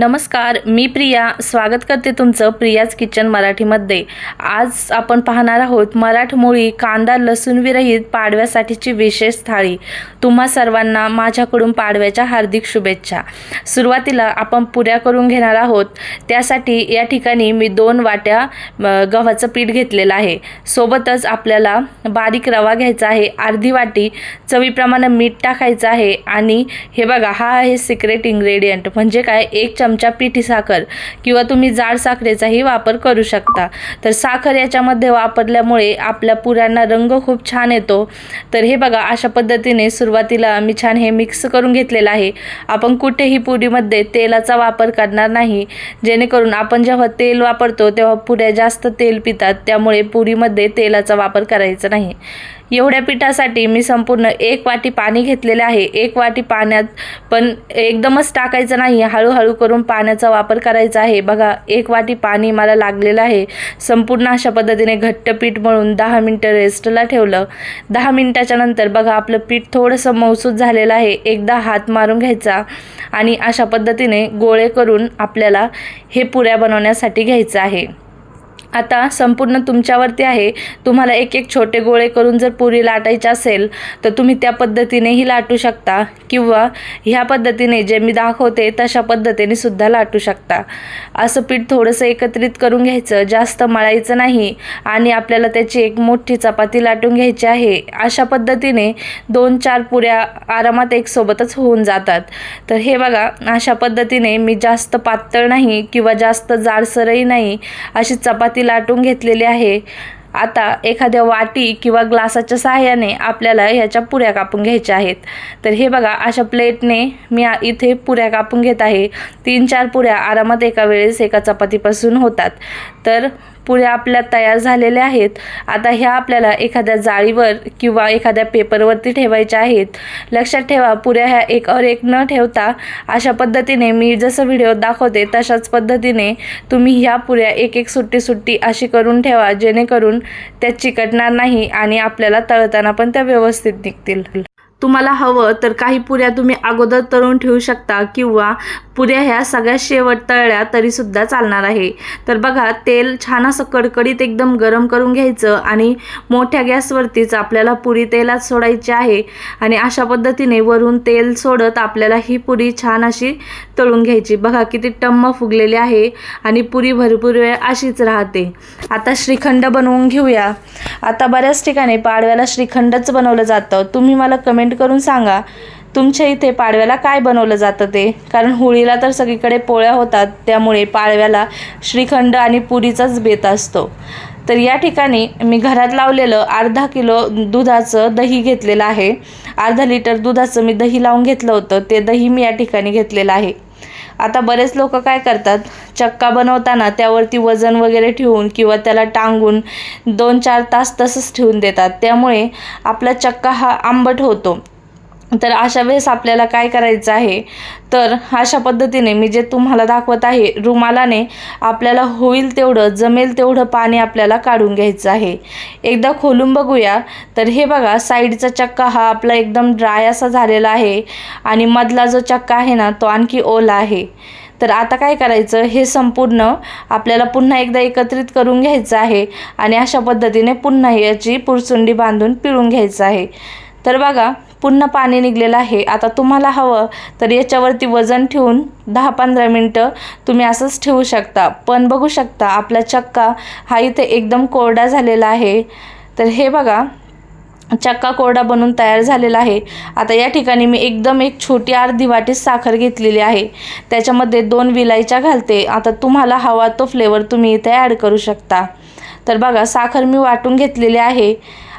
नमस्कार मी प्रिया. स्वागत करते तुमचं प्रियाज किचन मराठीमध्ये. आज आपण पाहणार आहोत मराठमोळी कांदा लसूण विरहित पाडव्यासाठीची विशेष थाळी. तुम्हा सर्वांना माझ्याकडून पाडव्याच्या हार्दिक शुभेच्छा. सुरुवातीला आपण पुऱ्या करून घेणार आहोत. त्यासाठी या ठिकाणी मी दोन वाट्या गव्हाचं पीठ घेतलेलं आहे. सोबतच आपल्याला बारीक रवा घ्यायचा आहे. अर्धी वाटी चवीप्रमाणे मीठ टाकायचं आहे. आणि हे बघा हा आहे सिक्रेट इंग्रेडियंट म्हणजे काय? एक चमचा पिठी साखर किंवा तुम्ही जाड साखरेचाही वापर करू शकता. तर साखर याच्यामध्ये वापरल्यामुळे आपल्या पुऱ्यांना रंग खूप छान येतो. तर हे बघा अशा पद्धतीने सुरुवातीला मी छान हे मिक्स करून घेतलेलं आहे. आपण कुठेही पुरीमध्ये तेलाचा वापर करणार नाही. जेणेकरून आपण जेव्हा तेल वापरतो तेव्हा पुऱ्या जास्त तेल पितात. त्यामुळे पुरीमध्ये तेलाचा वापर करायचा नाही. एवढ्या पिठासाठी मी संपूर्ण एक वाटी पाणी घेतलेले आहे. एक वाटी पाण्यात पण एकदमच टाकायचं नाही. हळूहळू करून पाण्याचा वापर करायचा आहे. बघा एक वाटी पाणी मला लागलेलं आहे. संपूर्ण अशा पद्धतीने घट्ट पीठ मळून दहा मिनटं रेस्टला ठेवलं. दहा मिनटाच्या नंतर बघा आपलं पीठ थोडंसं मौसूद झालेलं आहे. एकदा हात मारून घ्यायचा आणि अशा पद्धतीने गोळे करून आपल्याला हे पुऱ्या बनवण्यासाठी घ्यायचं आहे. आता संपूर्ण तुमच्यावरती आहे. तुम्हाला एक एक छोटे गोळे करून जर पुरी लाटायची असेल तर तुम्ही त्या पद्धतीनेही लाटू शकता किंवा ह्या पद्धतीने जे मी दाखवते तशा पद्धतीने सुद्धा लाटू शकता. असं पीठ थोडंसं एकत्रित करून घ्यायचं जास्त मळायचं नाही आणि आपल्याला त्याची एक मोठी चपाती लाटून घ्यायची आहे. अशा पद्धतीने दोन चार पुऱ्या आरामात एक सोबतच होऊन जातात. तर हे बघा अशा पद्धतीने मी जास्त पातळ नाही किंवा जास्त जाडसरही नाही अशी चपाती लाटून घेतलेली आहे. आता एखाद्या वाटी किंवा ग्लासाच्या सहाय्याने आपल्याला ह्याच्या पुऱ्या कापून घ्यायच्या आहेत. तर हे बघा अशा प्लेटने मी इथे पुऱ्या कापून घेत आहे. तीन चार पुऱ्या आरामात एका वेळेस एका चपातीपासून होतात. तर पुऱ्या आपल्या तयार झालेल्या आहेत. आता ह्या आपल्याला एखाद्या जाळीवर किंवा एखाद्या पेपरवरती ठेवायच्या आहेत. लक्षात ठेवा पुऱ्या ह्या एकावर एक न ठेवता अशा पद्धतीने मी जसं व्हिडिओ दाखवते तशाच पद्धतीने तुम्ही ह्या पुऱ्या एक एक सुट्टी सुट्टी अशी करून ठेवा जेणेकरून त्या चिकटणार नाही आणि आपल्याला तळताना पण त्या व्यवस्थित निघतील. तुम्हाला हवं तर काही पुऱ्या तुम्ही अगोदर तळून ठेवू शकता किंवा पुऱ्या ह्या सगळ्यात शेवट तळल्या तरीसुद्धा चालणार आहे. तर बघा तेल छान असं कडकडीत एकदम गरम करून घ्यायचं आणि मोठ्या गॅसवरतीच आपल्याला पुरी तेलात सोडायची आहे आणि अशा पद्धतीने वरून तेल सोडत आपल्याला ही पुरी छान अशी तळून घ्यायची. बघा किती टम्म फुगलेली आहे आणि पुरी भरपूर वेळ अशीच राहते. आता श्रीखंड बनवून घेऊया. आता बऱ्याच ठिकाणी पाडव्याला श्रीखंडच बनवलं जातं. तुम्ही मला कमेंट करून सांगा तुमच्या इथे पाडव्याला काय बनवलं जातं ते? कारण होळीला तर सगळीकडे पोळ्या होतात त्यामुळे पाडव्याला श्रीखंड आणि पुरीचाच बेत असतो. तर या ठिकाणी मी घरात लावलेलं अर्धा किलो दुधाचं दही घेतलेलं आहे. अर्धा लिटर दुधाचं मी दही लावून घेतलं होतं ते दही मी या ठिकाणी घेतलेलं आहे. आता बरेच लोक काय करतात चक्का बनवताना त्यावरती वजन वगैरे ठेवून किंवा त्याला टांगून दोन चार तास तसंच ठेवून देतात. त्यामुळे आपला चक्का हा आंबट होतो. तर अशा वेळेस आपल्याला काय करायचं आहे? तर अशा पद्धतीने मी जे तुम्हाला दाखवत आहे रुमालाने आपल्याला होईल तेवढं जमेल तेवढं पाणी आपल्याला काढून घ्यायचं आहे. एकदा खोलून बघूया. तर हे बघा साईडचा चक्का हा आपला एकदम ड्राय असा झालेला आहे आणि मधला जो चक्का आहे ना तो आणखी ओला आहे. तर आता काय करायचं? हे संपूर्ण आपल्याला पुन्हा एकदा एकत्रित करून घ्यायचं आहे आणि अशा पद्धतीने पुन्हा याची पुरसुंडी बांधून पिळून घ्यायचं आहे. तर बघा पुन्हा पाणी निघलेलं आहे. आता तुम्हाला हवं तर याच्यावरती वजन ठेवून दहा पंधरा मिनटं तुम्ही असंच ठेवू शकता. पण बघू शकता आपला चक्का हा इथे एकदम कोरडा झालेला आहे. तर हे बघा चक्का कोरडा बनून तयार झालेला आहे. आता या ठिकाणी मी एकदम एक छोटी अर्धी वाटी साखर घेतलेली आहे. त्याच्यामध्ये दोन विलायच्या घालते. आता तुम्हाला हवा तो फ्लेवर तुम्ही इथे ॲड करू शकता. तर बघा साखर मी वाटून घेतलेली आहे.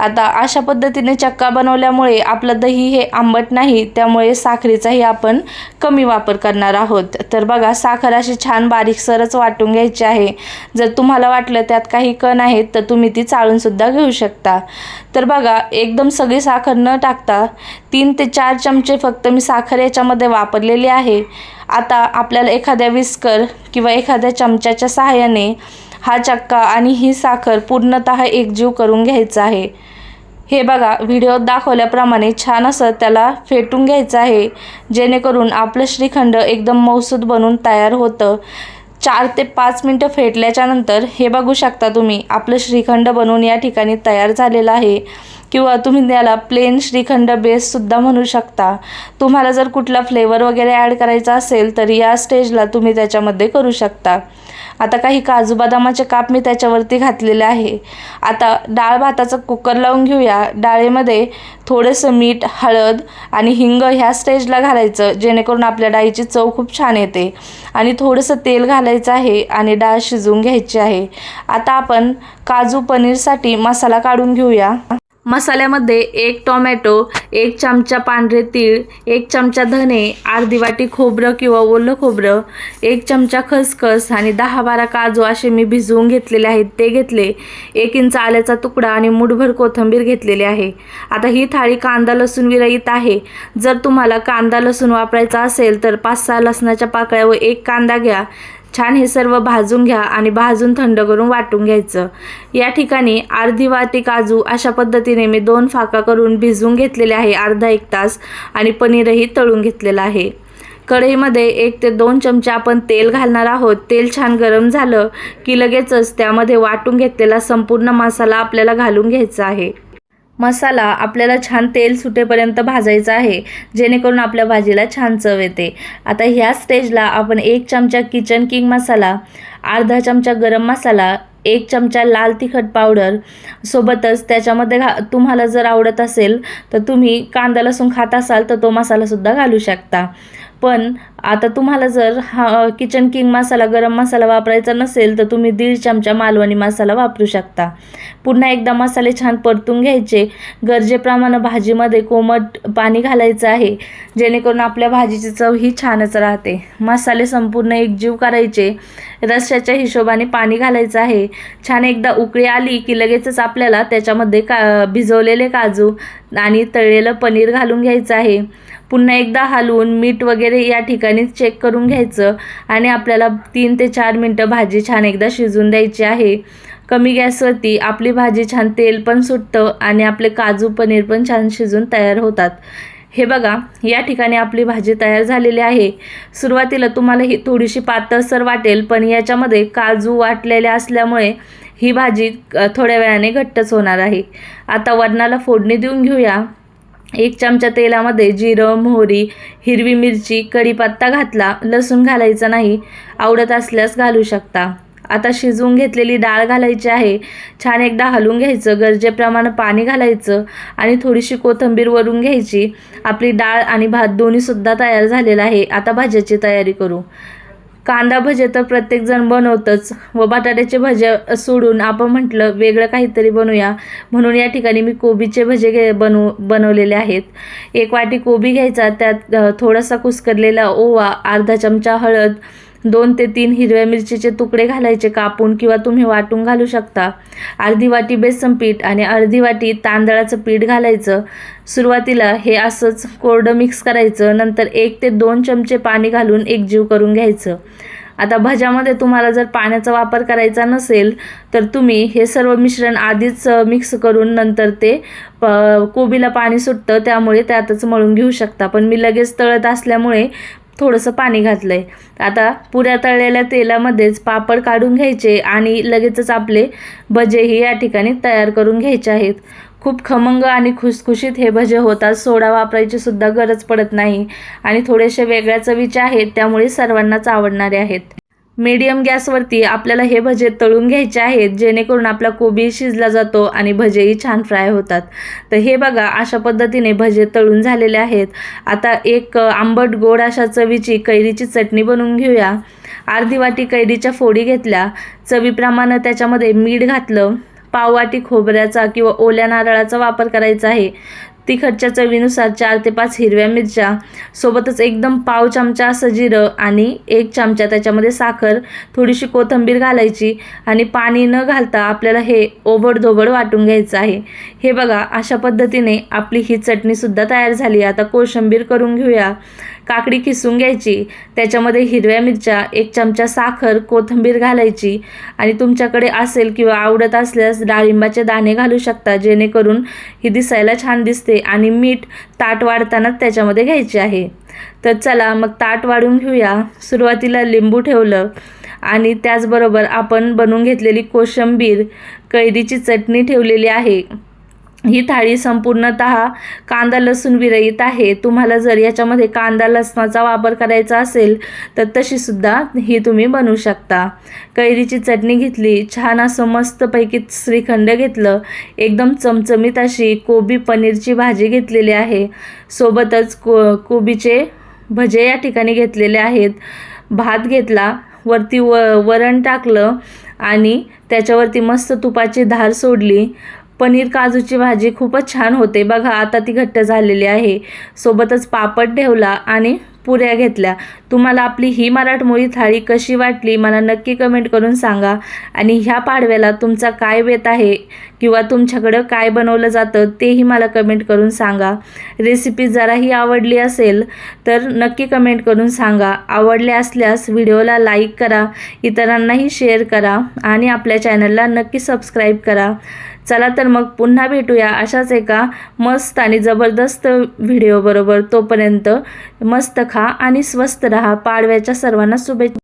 आता अशा पद्धतीने चक्का बनवल्यामुळे आपलं दही हे आंबट नाही त्यामुळे साखरेचाही आपण कमी वापर करणार आहोत. तर बघा साखर अशी छान बारीकसरच वाटून घ्यायची आहे. जर तुम्हाला वाटलं त्यात काही कण आहेत तर तुम्ही ती चाळूनसुद्धा घेऊ शकता. तर बघा एकदम सगळी साखर न टाकता तीन ते चार चमचे फक्त मी साखर याच्यामध्ये वापरलेली आहे. आता आपल्याला एखाद्या विस्कर किंवा एखाद्या चमच्याच्या सहाय्याने हा चक्का आणि ही साखर पूर्णतः एकजीव करून घ्यायचा आहे. हे बघा व्हिडिओत दाखवल्याप्रमाणे छान असं त्याला फेटून घ्यायचं आहे. जेणेकरून आपलं श्रीखंड एकदम मौसूद बनून तयार होतं. चार ते पाच मिनटं फेटल्याच्यानंतर हे बघू शकता तुम्ही आपलं श्रीखंड बनवून या ठिकाणी तयार झालेलं आहे. किंवा तुम्ही त्याला प्लेन श्रीखंड बेससुद्धा म्हणू शकता. तुम्हाला जर कुठला फ्लेवर वगैरे ॲड करायचा असेल तर या स्टेजला तुम्ही त्याच्यामध्ये करू शकता. आता काही काजू बदामाचे काप मी त्याच्यावरती घातलेले आहे. आता डाळ भाताचं कुकर लावून घेऊया. डाळीमध्ये थोडंसं मीठ हळद आणि हिंग ह्या स्टेजला घालायचं जेणेकरून आपल्या डाळीची चव खूप छान येते. आणि थोडंसं तेल घालायचं आहे आणि डाळ शिजवून घ्यायची आहे. आता आपण काजू पनीरसाठी मसाला काढून घेऊया. मसाल्यामध्ये एक टोमॅटो एक चमचा पांढरे तीळ एक चमचा धने अर्धी वाटी खोबरं किंवा ओलं खोबरं एक चमचा खसखस आणि दहा बारा काजू असे मी भिजवून घेतलेले आहेत. ते घेतले. एक इंच आल्याचा तुकडा आणि मुठभर कोथिंबीर घेतलेली आहे. आता ही थाळी कांदा लसूण विरहित आहे. जर तुम्हाला कांदा लसूण वापरायचा असेल तर पाच सहा लसणाच्या पाकळ्या व एक कांदा घ्या. छान हे सर्व भाजून घ्या आणि भाजून थंड करून वाटून घ्यायचं. या ठिकाणी अर्धी वाटी काजू अशा पद्धतीने मी दोन फाका करून भिजवून घेतलेले आहे अर्धा एक तास आणि पनीरही तळून घेतलेलं आहे. कढईमध्ये एक ते दोन चमचे आपण तेल घालणार आहोत. तेल छान गरम झालं की लगेचच त्यामध्ये वाटून घेतलेला संपूर्ण मसाला आपल्याला घालून घ्यायचा आहे. मसाला आपल्याला छान तेल सुटेपर्यंत भाजायचा आहे जेणेकरून आपल्या भाजीला छान चव येते. आता ह्या स्टेजला आपण एक चमचा किचन किंग मसाला अर्धा चमचा गरम मसाला एक चमचा लाल तिखट पावडर सोबतच त्याच्यामध्ये घा तुम्हाला जर आवडत असेल तर तुम्ही कांदा लसूण खात असाल तर तो मसालासुद्धा घालू शकता. पण आता तुम्हाला जर हा किचन किंग मसाला गरम मसाला वापरायचा नसेल तर तुम्ही दीड चमचा मालवणी मसाला वापरू शकता. पुन्हा एकदा मसाले छान परतून घ्यायचे. गरजेप्रमाणे भाजीमध्ये कोमट पाणी घालायचं आहे. जेणेकरून आपल्या भाजीची चव ही छानच राहते. मसाले संपूर्ण एकजीव करायचे. रस्याच्या हिशोबाने पाणी घालायचं आहे. छान एकदा उकळी आली की लगेचच आपल्याला त्याच्यामध्ये का भिजवलेले काजू आणि तळलेलं पनीर घालून घ्यायचं आहे. पुन्हा एकदा हलवून मीठ वगैरे या ठिकाणी चेक करून घ्यायचं. आणि आपल्याला तीन ते चार मिनटं भाजी छान एकदा शिजून द्यायची आहे. कमी गॅसवरती आपली भाजी छान तेल पण सुटतं आणि आपले काजू पनीर पण छान शिजून तयार होतात. हे बघा या ठिकाणी आपली भाजी तयार झालेली आहे. सुरुवातीला तुम्हाला ही थोडीशी पातळसर वाटेल पण याच्यामध्ये काजू वाटलेले असल्यामुळे ही भाजी थोड्या वेळाने घट्टच होणार आहे. आता वरणाला फोडणी देऊन घेऊया. एक चमचा तेलामध्ये जिरं मोहरी हिरवी मिरची कढीपत्ता घातला लसूण घालायचा नाही आवडत असल्यास घालू शकता. आता शिजवून घेतलेली डाळ घालायची आहे. छान एकदा हलवून घ्यायचं गरजेप्रमाणे पाणी घालायचं आणि थोडीशी कोथिंबीर वरून घ्यायची. आपली डाळ आणि भात दोन्हीसुद्धा तयार झालेला आहे. आता भाज्याची तयारी करू. कांदा भजे तर प्रत्येकजण बनवतंच व बटाट्याचे भजे सोडून आपण म्हटलं वेगळं काहीतरी बनवूया म्हणून या ठिकाणी मी कोबीचे भजे घे बनवू बनवलेले आहेत. एक वाटी कोबी घ्यायचा त्यात थोडासा कुसकरलेला ओवा अर्धा चमचा हळद दोन ते तीन हिरव्या मिरचीचे तुकडे घालायचे कापून किंवा तुम्ही वाटून घालू शकता. अर्धी वाटी बेसन पीठ आणि अर्धी वाटी तांदळाचं पीठ घालायचं. सुरुवातीला हे असंच कोरडं मिक्स करायचं. नंतर एक ते दोन चमचे पाणी घालून एकजीव करून घ्यायचं. आता भज्यामध्ये तुम्हाला जर पाण्याचा वापर करायचा नसेल तर तुम्ही हे सर्व मिश्रण आधीच मिक्स करून नंतर ते प कोबीला पाणी सुटतं त्यामुळे त्यातच मळून घेऊ शकता. पण मी लगेच तळत असल्यामुळे थोडंसं पाणी घातलं आहे आता पुऱ्या तळलेल्या तेलामध्येच पापड काढून घ्यायचे आणि लगेचच आपले भजेही या ठिकाणी तयार करून घ्यायचे आहेत. खूप खमंग आणि खुसखुशीत हे भजे होतात. सोडा वापरायची सुद्धा गरज पडत नाही. आणि थोडेसे वेगळ्या चवीचे आहेत त्यामुळे सर्वांनाच आवडणारे आहेत. मीडियम गॅसवरती आपल्याला हे भजे तळून घ्यायचे आहेत जेणेकरून आपला कोबी शिजला जातो आणि भजेही छान फ्राय होतात. तर हे बघा अशा पद्धतीने भजे तळून झालेले आहेत. आता एक आंबट गोड अशा चवीची कैरीची चटणी बनवून घेऊया. अर्धी वाटी कैरीच्या फोडी घेतल्या. चवीप्रमाणे त्याच्यामध्ये मीठ घातलं. पाववाटी खोबऱ्याचा किंवा ओल्या नारळाचा वापर करायचा आहे. तिखटच्या चवीनुसार चार ते पाच हिरव्या मिरच्या सोबतच एकदम पाव चमचा असं जिरं आणि एक चमचा त्याच्यामध्ये साखर थोडीशी कोथिंबीर घालायची आणि पाणी न घालता आपल्याला हे ओबडधोबड वाटून घ्यायचं आहे. हे बघा अशा पद्धतीने आपली ही चटणीसुद्धा तयार झाली आता कोशिंबीर करून घेऊया. काकडी किसून घ्यायची. त्याच्यामध्ये हिरव्या मिरच्या एक चमचा साखर कोथिंबीर घालायची. आणि तुमच्याकडे असेल किंवा आवडत असल्यास डाळिंबाचे दाणे घालू शकता जेणेकरून ही दिसायला छान दिसते आणि मीठ ताट वाढतानाच त्याच्यामध्ये घ्यायचे आहे. तर चला मग ताट वाढून घेऊया. सुरुवातीला लिंबू ठेवलं आणि त्याचबरोबर आपण बनवून घेतलेली कोशिंबीर कैरीची चटणी ठेवलेली आहे. ही थाळी संपूर्णत कांदा लसूण विरहित आहे. तुम्हाला जर याच्यामध्ये कांदा लसणाचा वापर करायचा असेल तर तशीसुद्धा ही तुम्ही बनवू शकता. कैरीची चटणी घेतली छान असं मस्तपैकी श्रीखंड घेतलं. एकदम चमचमीत अशी कोबी पनीरची भाजी घेतलेली आहे. सोबतच को कोबीचे भजे या ठिकाणी घेतलेले आहेत. भात घेतला वरती व वरण टाकलं आणि त्याच्यावरती मस्त तुपाची धार सोडली. पनीर काजूची भाजी खूपच छान होते. बघा आता ती घट्ट झालेली आहे. सोबतच पापड ठेवला आणि पुऱ्या घेतल्या. तुम्हाला आपली ही मराठमोळी थाळी कशी वाटली मला नक्की कमेंट करून सांगा. आणि ह्या पाडव्याला तुमचा काय बेत आहे किंवा तुमच्याकडं काय बनवलं जातं तेही मला कमेंट करून सांगा. रेसिपी जराही आवडली असेल तर नक्की कमेंट करून सांगा. आवडले असल्यास व्हिडिओला लाईक करा इतरांनाही शेअर करा आणि आपल्या चॅनलला नक्की सबस्क्राईब करा. चला तर मग पुन्हा भेटूया अशाच एका मस्त आणि जबरदस्त व्हिडिओबरोबर तोपर्यंत मस्त खा आणि स्वस्त रहा. पाडव्याच्या सर्वांना शुभेच्छा.